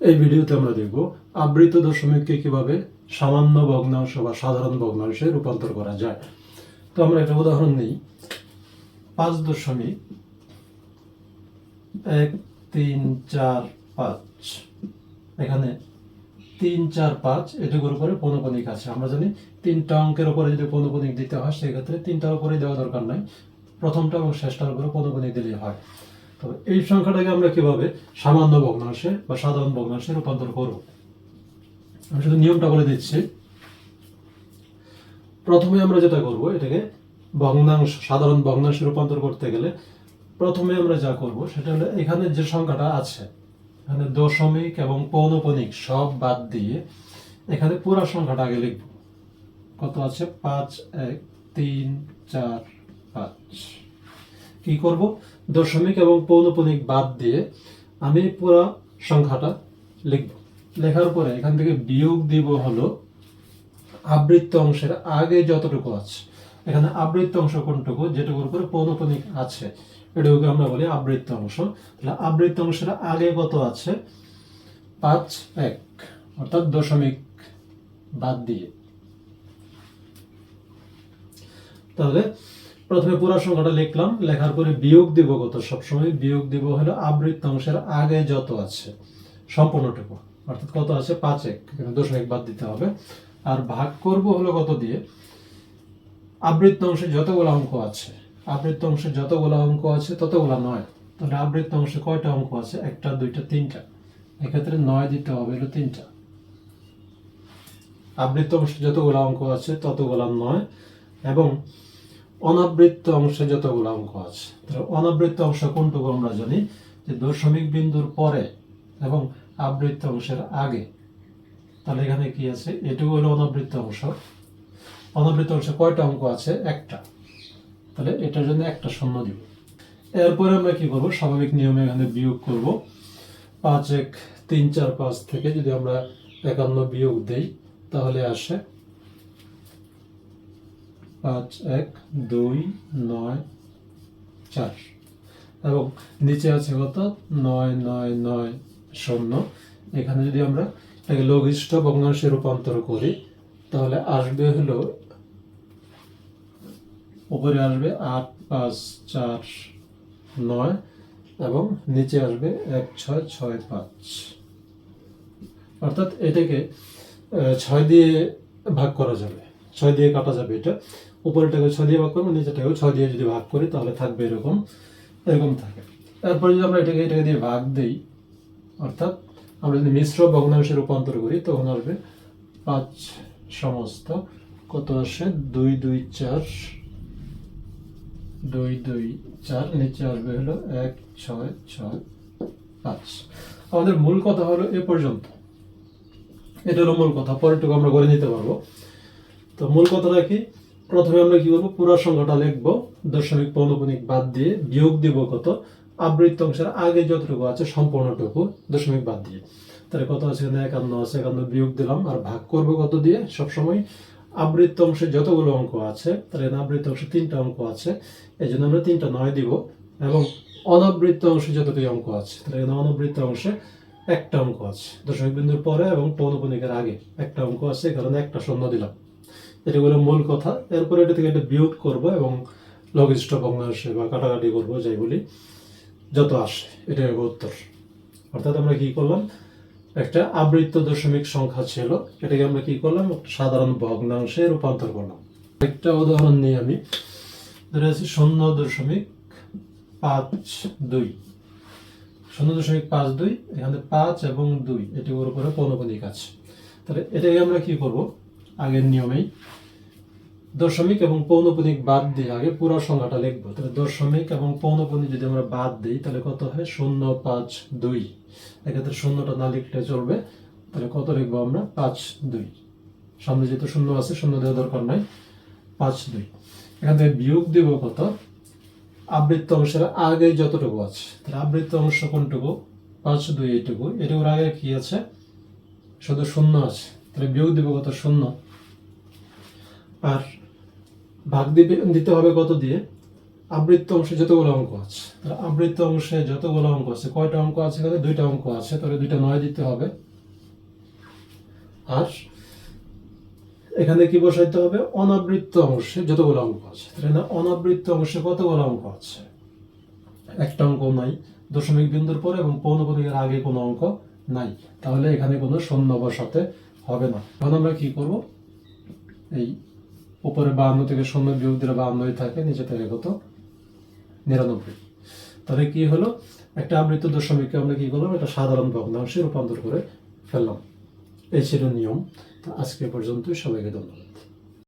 এই ভিডিওতে আমরা দেখব আবৃত দশমিককে কীভাবে সামান্য ভগ্নাংশ বা সাধারণ ভগ্নাংশে রূপান্তর করা যায়। তো আমরা একটা উদাহরণ নিই। পাঁচ দশমিক এক, তিন, চার, পাঁচ। এখানে তিন, চার, পাঁচ এটুকুর উপরে পৌনপনিক আছে। আমরা জানি তিনটা অঙ্কের উপরে যদি পৌনপনিক দিতে হয়, সেক্ষেত্রে তিনটার উপরে দেওয়া দরকার নাই। প্রথমটা এবং শেষটার উপরে পৌনপনিক দিলেই হয়। তো এই সংখ্যাটাকে আমরা কীভাবে সামান্য ভগ্নাংশে বা সাধারণ ভগ্নাংশে রূপান্তর করব? আমি শুধু নিয়মটা বলে দিচ্ছি। প্রথমে আমরা যেটা করব, এটাকে ভগ্নাংশ, সাধারণ ভগ্নাংশে রূপান্তর করতে গেলে প্রথমে আমরা যা করব, সেটা হলো এখানে যে সংখ্যাটা আছে, এখানে দশমিক এবং পৌনপনিক সব বাদ দিয়ে এখানে পুরো সংখ্যাটা আগে লিখব। কত আছে? পাঁচ, এক, তিন, চার, পাঁচ। কি করব? দশমিক এবং পৌনপনিক বাদ দিয়ে আমি পুরো সংখ্যাটা লিখব। লেখার পরে এখান থেকে বিয়োগ দিব হলো আবৃত্ত অংশের আগে যতটুকু আছে। এখানে আবৃত্ত অংশ কোনটুকু? যেটুকুর উপরে পৌনপনিক আছে। এটুকুকে আমরা বলি আবৃত্ত অংশ। তাহলে আবৃত্ত অংশের আগে কত আছে? পাঁচ, এক, অর্থাৎ দশমিক বাদ দিয়ে। তাহলে প্রথমে পুরো সংখ্যাটা লিখলাম, লেখার পরে বিয়োগ দিব কত? সবসময় বিয়োগ দিব হলো আবৃত্ত অংশের আগে যত আছে, সম্পূর্ণটুকু। অর্থাৎ কত আছে? পাঁচ এক, এখানে দশমিক বাদ দিতে হবে। আর ভাগ করব হলো কত দিয়ে? আবৃত্ত অংশে যতগুলো অঙ্ক আছে আবৃত্ত অংশে যতগুলো অঙ্ক আছে ততগুলো নয়। তাহলে আবৃত্ত অংশে কয়টা অঙ্ক আছে? একটা, দুইটা, তিনটা। এক্ষেত্রে নয় দিতে হবে হলো তিনটা। আবৃত্ত অংশে যতগুলো অঙ্ক আছে ততগুলো নয়। এবং অনাবৃত্ত অংশে যতগুলো অঙ্ক আছে, তাহলে অনাবৃত্ত অংশ কোনটুকু আমরা জানি? যে দশমিক বিন্দুর পরে এবং আবৃত্ত অংশের আগে। তাহলে এখানে কি আছে? এটুকু হলো অনাবৃত্ত অংশ। অনাবৃত্ত অংশে কয়টা অঙ্ক আছে? একটা। তাহলে এটার জন্য একটা শূন্য দিব। এরপরে আমরা কি করব? স্বাভাবিক নিয়মে এখানে বিয়োগ করব। পাঁচ এক তিন চার পাঁচ থেকে যদি আমরা একান্ন বিয়োগ দেই, তাহলে আসে পাঁচ, এক, দুই, নয়, চার। এবং নিচে আছে কত? নয় নয় নয়, শূন্য। এখানে যদি আমরা এটাকে লঘিষ্ঠ ভগ্নাংশে রূপান্তর করি, তাহলে আসবে হলো, উপরে আসবে আট, পাঁচ, চার, নয়, এবং নিচে আসবে এক, ছয় ছয়, পাঁচ। অর্থাৎ এটাকে ছয় দিয়ে ভাগ করা যাবে। ছয় দিয়ে কাটা যাবে এটা। উপরেটাকে ছয় দিয়ে ভাগ করব নিচেটাকেও ছয় দিয়ে যদি ভাগ করি তাহলে থাকবে এরকম এরকম থাকে। তারপরে যদি আমরা এটাকে এটাকে দিয়ে ভাগ দেই, অর্থাৎ আমরা যদি মিশ্র ভগ্নাংশে রূপান্তর করি, তখন আসবে পাঁচ সমস্ত। কত আসে? দুই দুই, চার। দুই দুই, চার, নিচে আসবে হলো এক, ছয় ছয়, পাঁচ। আমাদের মূল কথা হলো এ পর্যন্ত। এটা হলো মূল কথা, পরেরটুকু আমরা করে নিতে পারব। তো মূল কথাটা কি? প্রথমে আমরা কি করব পুরো সংখ্যাটা লিখব। দশমিক পৌনপনিক বাদ দিয়ে বিয়োগ দিব কত? আবৃত্ত অংশের আগে যতটুকু আছে সম্পূর্ণটুকু দশমিক বাদ দিয়ে। তাহলে কত আছে এখানে? একান্ন আছে, একান্ন বিয়োগ দিলাম আর ভাগ করব কত দিয়ে? সবসময় আবৃত্ত অংশে যতগুলো অঙ্ক আছে, তাহলে আবৃত্ত অংশে তিনটা অঙ্ক আছে এই জন্য আমরা তিনটা নয় দিব এবং অনাবৃত্ত অংশে যতটুকু অঙ্ক আছে, তাহলে এখানে অনাবৃত্ত অংশে একটা অঙ্ক আছে। দশমিক বিন্দুর পরে এবং পৌনপনিকের আগে একটা অঙ্ক আছে কারণে একটা শূন্য দিলাম। এটা হলো মূল কথা। এরপরে এটা থেকে একটা বিয়োগ করব এবং লঘিষ্ঠ ভগ্নাংশে বা কাটাকাটি করব, যাই বলি, যত আসে এটা হবে উত্তর। অর্থাৎ আমরা কি করলাম? একটা আবৃত্ত দশমিক সংখ্যা ছিল, এটাকে আমরা কি করলাম? সাধারণ ভগ্নাংশে রূপান্তর করলাম। একটা উদাহরণ নিয়ে আমি। ধরে আছি শূন্য দশমিক পাঁচ দুই। শূন্য দশমিক পাঁচ দুই, এখানে পাঁচ এবং দুই, এটি ওর উপরে পৌনপনিক আছে তাহলে এটাকে আমরা কি করব? আগের নিয়মেই দশমিক এবং পৌনপনিক বাদ দিয়ে আগে পুরো সংখ্যাটা লিখব। তাহলে দশমিক এবং পৌনপনিক যদি আমরা বাদ দিই, তাহলে কত হয়? শূন্য পাঁচ দুই। এক্ষেত্রে শূন্যটা না লিখলে চলবে। তাহলে কত লিখব আমরা? পাঁচ দুই। সামনে যেহেতু শূন্য আছে, শূন্য দেওয়া দরকার নাই। পাঁচ দুই। এখান থেকে বিয়োগ দিব কত? আবৃত্ত অংশের আগে যতটুকু আছে। তাহলে আবৃত্ত অংশ কোনটুকু? পাঁচ দুই এইটুকু। এটুকুর আগে কি আছে? শুধু শূন্য আছে। তাহলে বিয়োগ দিব কত? শূন্য। আর ভাগ দিবে দিতে হবে কত দিয়ে? আবৃত্ত অংশে যতগুলো অঙ্ক আছে। তাহলে আবৃত্ত অংশে যতগুলো অঙ্ক আছে, কয়টা অঙ্ক আছে এখানে দুইটা অঙ্ক আছে, তাহলে দুইটা নয় দিতে হবে। আর এখানে কি বসাইতে হবে? অনাবৃত্ত অংশে যতগুলো অঙ্ক আছে। তাহলে না, অনাবৃত্ত অংশে কতগুলো অঙ্ক আছে? একটা অঙ্ক নাই, দশমিক বিন্দুর পরে এবং পৌনপদিকের আগে কোনো অঙ্ক নাই। তাহলে এখানে কোনো শূন্য বসাতে হবে না। এখন আমরা কি করব? এই উপরে বাহান্ন থেকে শূন্য বিয়োগ দিলে বাহান্নই থাকে, নিচে থেকে কত? নিরানব্বই। তাহলে কি হলো? একটা আবৃত্ত দশমিককে আমরা কি করলাম? একটা সাধারণ ভগ্নাংশে রূপান্তর করে ফেললাম। এই ছিল নিয়ম। আজকে পর্যন্ত সবাইকে ধন্যবাদ।